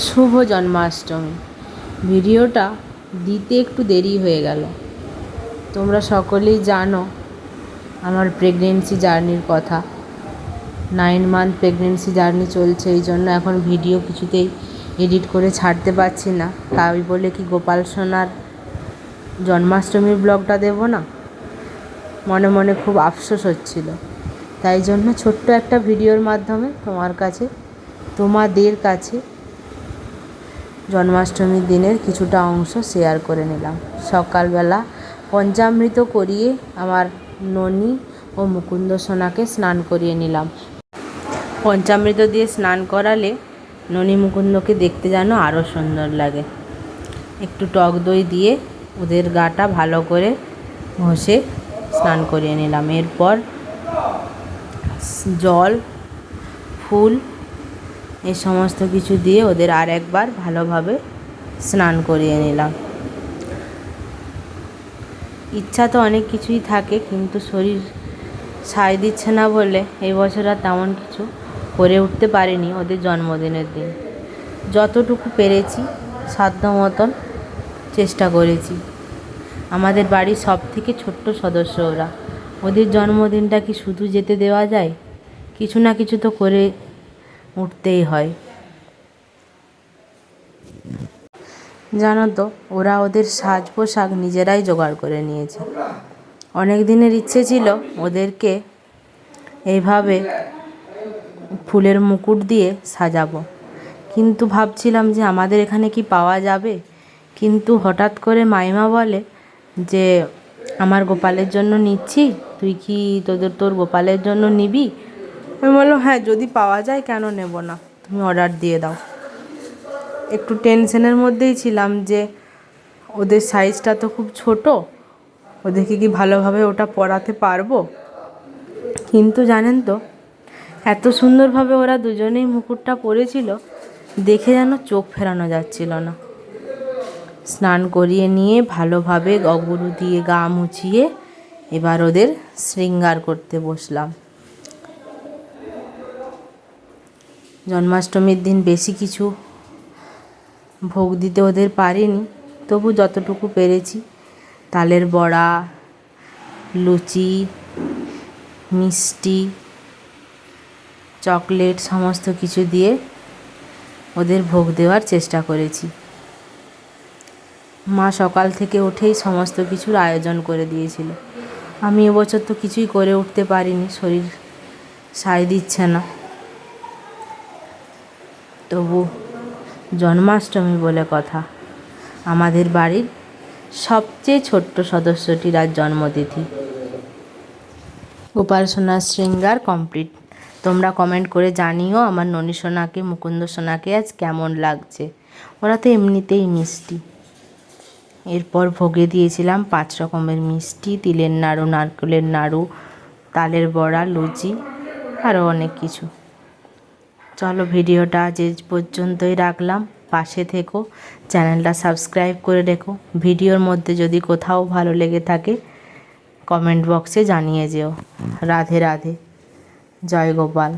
শুভ জন্মাষ্টমী। ভিডিওটা দিতে একটু দেরি হয়ে গেল। তোমরা সকলেই জানো আমার প্রেগনেন্সি জার্নির কথা। নাইন মান্থ প্রেগনেন্সি জার্নি চলছে, এই জন্য এখন ভিডিও কিছুতেই এডিট করে ছাড়তে পারছি না। তাই বলে কি গোপাল সোনার জন্মাষ্টমীর ব্লগটা দেবো না? মনে মনে খুব আফসোস হচ্ছিল। তাই জন্য ছোট্ট একটা ভিডিওর মাধ্যমে তোমার কাছে, তোমাদের কাছে জন্মাষ্টমীর দিনের কিছুটা অংশ শেয়ার করে নিলাম। সকালবেলা পঞ্চামৃত করিয়ে আমার ননি ও মুকুন্দ সোনাকে স্নান করিয়ে নিলাম। পঞ্চামৃত দিয়ে স্নান করালে ননি মুকুন্দকে দেখতে যেন আরও সুন্দর লাগে। একটু টক দই দিয়ে ওদের গাটা ভালো করে ঘষে স্নান করিয়ে নিলাম। এরপর জল, ফুল এই সমস্ত কিছু দিয়ে ওদের আর একবার ভালোভাবে স্নান করিয়ে নিলাম। ইচ্ছা তো অনেক কিছুই থাকে, কিন্তু শরীর সায় দিচ্ছে না বলে এই বছর আর তেমন কিছু করে উঠতে পারিনি ওদের জন্মদিনের দিন। যতটুকু পেরেছি, সাধ্য মতন চেষ্টা করেছি। আমাদের বাড়ির সব থেকে ছোট্ট সদস্য ওরা। ওদের জন্মদিনটা কি শুধু যেতে দেওয়া যায়? কিছু না কিছু তো করে উঠতেই হয়। জানো তো, ওরা ওদের সাজ পোশাক নিজেরাই জোগাড় করে নিয়েছে। অনেক দিনের ইচ্ছে ছিল ওদেরকে এইভাবে ফুলের মুকুট দিয়ে সাজাবো। কিন্তু ভাবছিলাম যে আমাদের এখানে কি পাওয়া যাবে? কিন্তু হঠাৎ করে মাইমা বলে যে, আমার গোপালের জন্য নিচ্ছি, তুই কি তোদের, তোর গোপালের জন্য নিবি? আমি বললাম হ্যাঁ যদি পাওয়া যায়, কেন নেব না? তুমি অর্ডার দিয়ে দাও। একটু টেনশনের মধ্যেই ছিলাম যে ওদের সাইজটা তো খুব ছোট, ওদেরকে কি ভালোভাবে ওটা পরাতে পারব? কিন্তু জানেন তো, এত সুন্দরভাবে ওরা দুজনেই মুকুটটা পরেছিল, দেখে যেন চোখ ফেরানো যাচ্ছিল না। স্নান করিয়ে নিয়ে ভালোভাবে গগুরু দিয়ে গা মুছিয়ে এবার ওদের শৃঙ্গার করতে বসলাম। জন্মাষ্টমীর দিন বেশি কিছু ভোগ দিতে ওদের পারিনি। তবু যতটুকু পেরেছি। তালের বড়া, লুচি, মিষ্টি, চকলেট সমস্ত কিছু দিয়ে ওদের ভোগ দেওয়ার চেষ্টা করেছি। মা সকাল থেকে উঠেই সমস্ত কিছুর আয়োজন করে দিয়েছিল। আমি এবছর তো কিছুই করে উঠতে পারিনি, শরীর সায় দিচ্ছে না। তবু জন্মাষ্টমী বলে কথা। আমাদের বাড়ির সবচেয়ে ছোট্ট সদস্যটির আজ জন্মতিথি। গোপাল সোনার শৃঙ্গার কমপ্লিট। তোমরা কমেন্ট করে জানিও আমার ননী সোনাকে, মুকুন্দ সোনাকে আজ কেমন লাগছে। ওরা তো এমনিতেই মিষ্টি। এরপর ভোগে দিয়েছিলাম পাঁচ রকমের মিষ্টি, তিলের নাড়ু, নারকেলের নাড়ু, তালের বড়া, লুচি, আরও অনেক কিছু। চলো ভিডিওটা আজ পর্যন্তই রাখলাম। পাশে থেকো, চ্যানেলটা সাবস্ক্রাইব করে রেখো। ভিডিওর মধ্যে যদি কোথাও ভালো লেগে থাকে, কমেন্ট বক্সে জানিয়ে যেও। রাধে রাধে। জয় গোপাল।